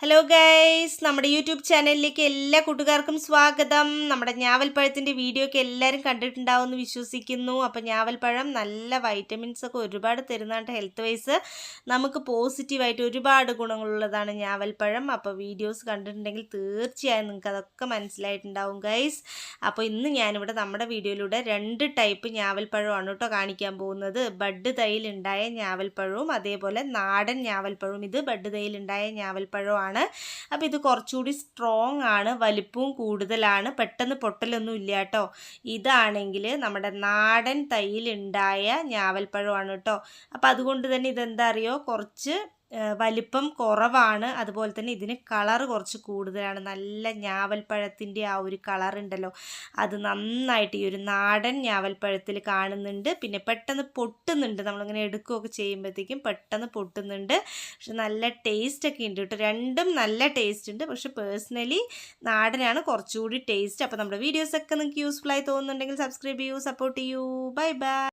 Hello guys നമ്മുടെ YouTube ചാനലിലേക്ക് എല്ലാ കൂട്ടുകാർക്കും സ്വാഗതം. നമ്മുടെ ഞാവൽപ്പഴത്തിന്റെ വീഡിയോ ഒക്കെ എല്ലാവരും കണ്ടിട്ടുണ്ടാവുമെന്ന് വിശ്വസിക്കുന്നു. അപ്പോൾ ഞാവൽപ്പഴം നല്ല വൈറ്റമിൻസ് ഒക്കെ ഒരുപാട് തരുന്നതാണ് ഹെൽത്ത് വൈസ് നമുക്ക് പോസിറ്റീവായിട്ട് ഒരുപാട് ഗുണങ്ങളുള്ളതാണ് ഞാവൽപ്പഴം. അപ്പോൾ വീഡിയോസ് കണ്ടിട്ടുണ്ടെങ്കിൽ തീർച്ചയായും നിങ്ങൾക്ക് അതൊക്കെ മനസ്സിലായിട്ടുണ്ടാവും ഗൈസ് അപ്പോൾ ഇന്ന് ഞാനിവിടെ നമ്മുടെ വീഡിയോയിലൂടെ രണ്ട് ടൈപ്പ് ഞാവൽപ്പഴമാണ് കേട്ടോ കാണിക്കാൻ പോകുന്നത്. ബഡ് തൈയിലുണ്ടായ ഞാവൽപ്പഴവും അതേപോലെ നാടൻ ഞാവൽപ്പഴവും. ഇത് ബഡ് തൈയിലുണ്ടായ ഞാവൽപ്പഴവും ആണ്. അപ്പോൾ ഇത് കുറച്ചുകൂടി സ്ട്രോങ് ആണ് വലിപ്പവും കൂടുതലാണ്. പെട്ടെന്ന് പൊട്ടലൊന്നും ഇല്ല കേട്ടോ. ഇതാണെങ്കിൽ നമ്മുടെ നാടൻ തൈയിലുണ്ടായ ഞാവൽപ്പഴമാണ് കേട്ടോ. അപ്പോൾ അതുകൊണ്ട് തന്നെ ഇതെന്താ അറിയോ? കുറച്ച് വലിപ്പം കുറവാണ്. അതുപോലെ തന്നെ ഇതിന് കളർ കുറച്ച് കൂടുതലാണ്. നല്ല ഞാവൽപ്പഴത്തിന്റെ ആ ഒരു കളർ ഉണ്ടല്ലോ. അത് നന്നായിട്ട് ഈ ഒരു നാടൻ ഞാവൽപ്പഴത്തിൽ കാണുന്നുണ്ട്. പിന്നെ പെട്ടെന്ന് പൊട്ടുന്നുണ്ട്. നമ്മളിങ്ങനെ എടുക്കുകയൊക്കെ ചെയ്യുമ്പോഴത്തേക്കും പെട്ടെന്ന് പൊട്ടുന്നുണ്ട്. പക്ഷെ നല്ല ടേസ്റ്റ് ഒക്കെ ഉണ്ട് കേട്ടോ. രണ്ടും നല്ല ടേസ്റ്റ് ഉണ്ട്. പക്ഷെ പേഴ്സണലി നാടനാണ് കുറച്ചുകൂടി ടേസ്റ്റ് അപ്പോൾ നമ്മുടെ വീഡിയോസൊക്കെ നിങ്ങൾക്ക് യൂസ്ഫുൾ ആയി തോന്നുന്നുണ്ടെങ്കിൽ സബ്സ്ക്രൈബ് ചെയ്യൂ സപ്പോർട്ട് ചെയ്യൂ. Bye bye